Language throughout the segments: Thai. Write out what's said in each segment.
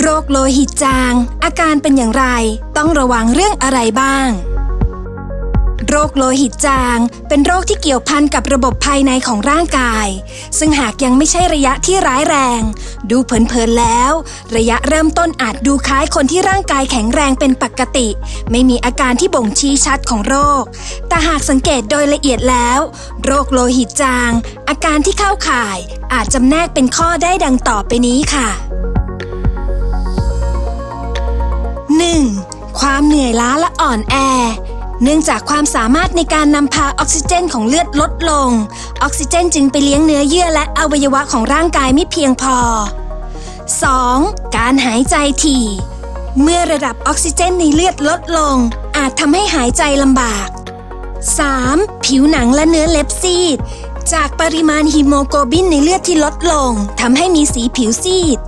โรคโลหิตจาง อาการเป็นอย่างไร ต้องระวังเรื่องอะไรบ้าง โรคโลหิตจาง เป็นโรคที่เกี่ยวพันกับระบบภายในของร่างกาย ซึ่งหากยังไม่ใช่ระยะที่ร้ายแรง ดูเผินๆแล้ว ระยะเริ่มต้นอาจดูคล้ายคนที่ร่างกายแข็งแรงเป็นปกติ ไม่มีอาการที่บ่งชี้ชัดของโรค แต่หากสังเกตโดยละเอียดแล้ว โรคโลหิตจาง อาการที่เข้าข่าย อาจจำแนกเป็นข้อได้ดังต่อไปนี้ค่ะ ความเหนื่อยล้าและอ่อนแอ เนื่องจากความสามารถในการนำพาออกซิเจนของเลือดลดลง ออกซิเจนจึงไปเลี้ยงเนื้อเยื่อและอวัยวะของร่างกายไม่เพียงพอ 2. การหายใจถี่ เมื่อระดับออกซิเจนในเลือดลดลง อาจทำให้หายใจลำบาก 3. ผิวหนังและเนื้อเล็บซีด จากปริมาณฮีโมโกลบินในเลือดที่ลดลงทำให้มีสีผิวซีด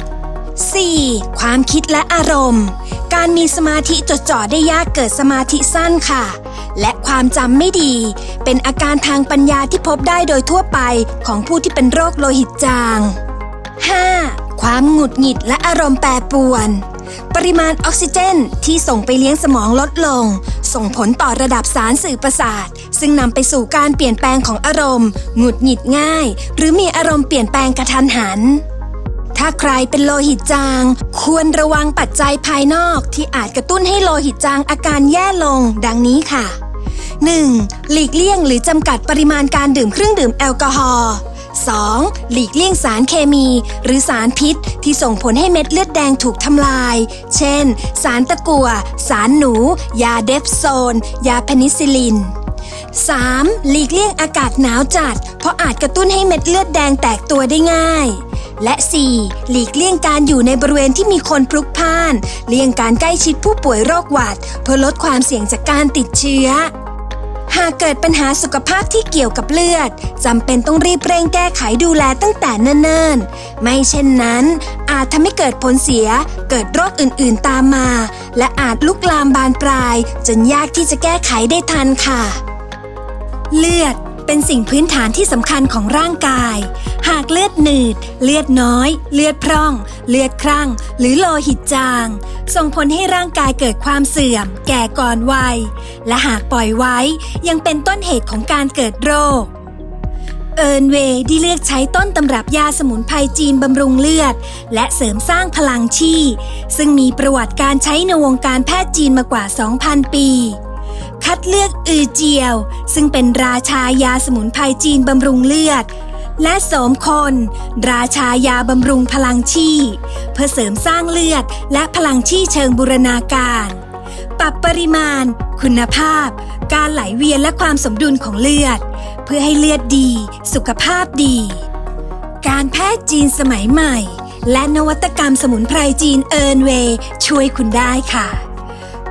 4. ความคิดและอารมณ์ การมีสมาธิจดจ่อได้ยากเกิดสมาธิสั้นค่ะ และความจำไม่ดี เป็นอาการทางปัญญาที่พบได้โดยทั่วไปของผู้ที่เป็นโรคโลหิตจาง 5. ความหงุดหงิดและอารมณ์แปรปรวน ปริมาณออกซิเจนที่ส่งไปเลี้ยงสมองลดลง ส่งผลต่อระดับสารสื่อประสาท ซึ่งนำไปสู่การเปลี่ยนแปลงของอารมณ์ หงุดหงิดง่าย หรือมีอารมณ์เปลี่ยนแปลงกระทันหัน ถ้าใครเป็นโลหิตจาง ควรระวังปัจจัยภายนอกที่อาจกระตุ้นให้โลหิตจางอาการแย่ลง ดังนี้ค่ะ 1. หลีกเลี่ยงหรือจำกัดปริมาณการดื่มเครื่องดื่มแอลกอฮอล์ 2. หลีกเลี่ยงสารเคมี หรือสารพิษ ที่ส่งผลให้เม็ดเลือดแดงถูกทำลาย เช่น สารตะกั่ว สารหนู ยาเดฟโซน ยาเพนิซิลิน 3. หลีกเลี่ยงอากาศหนาวจัด เพราะอาจกระตุ้นให้เม็ดเลือดแดงแตกตัวได้ง่าย และ 4. หลีกเลี่ยงการอยู่ในบริเวณที่มีคนพลุกพล่าน เลี่ยงการใกล้ชิดผู้ป่วยโรคหวัด เพื่อลดความเสี่ยงจากการติดเชื้อ หากเกิดปัญหาสุขภาพที่เกี่ยวกับเลือดจำเป็นต้องรีบเร่งแก้ไขดูแลตั้งแต่เนิ่นๆ ไม่เช่นนั้น อาจทำให้เกิดผลเสีย เกิดโรคอื่นๆตามมา และอาจลุกลามบานปลาย จนยากที่จะแก้ไขได้ทันค่ะ เลือด เป็นสิ่งพื้นฐานที่สำคัญของร่างกาย หากเลือดหนืด เลือดน้อย เลือดพร่อง เลือดครั่ง หรือโลหิตจาง ส่งผลให้ร่างกายเกิดความเสื่อม แก่ก่อนวัย และหากปล่อยไว้ยังเป็นต้นเหตุของการเกิดโรคเอิร์นเวย์ได้เลือกใช้ต้นตำรับยาสมุนไพรจีนบำรุงเลือด และเสริมสร้างพลังชีพซึ่งมีประวัติการใช้ในวงการแพทย์จีนมากว่า 2,000 ปี คัดเลือกอือเจียว ซึ่งเป็นราชายาสมุนไพรจีนบำรุงเลือด และโสมคน ราชายาบำรุงพลังชีเพื่อเสริมสร้างเลือดและพลังชีเชิงบูรณาการ ปรับปริมาณ คุณภาพ การไหลเวียนและความสมดุลของเลือด เพื่อให้เลือดดี สุขภาพดี การแพทย์จีนสมัยใหม่ และนวัตกรรมสมุนไพรจีนเอิร์นเวช่วยคุณได้ค่ะ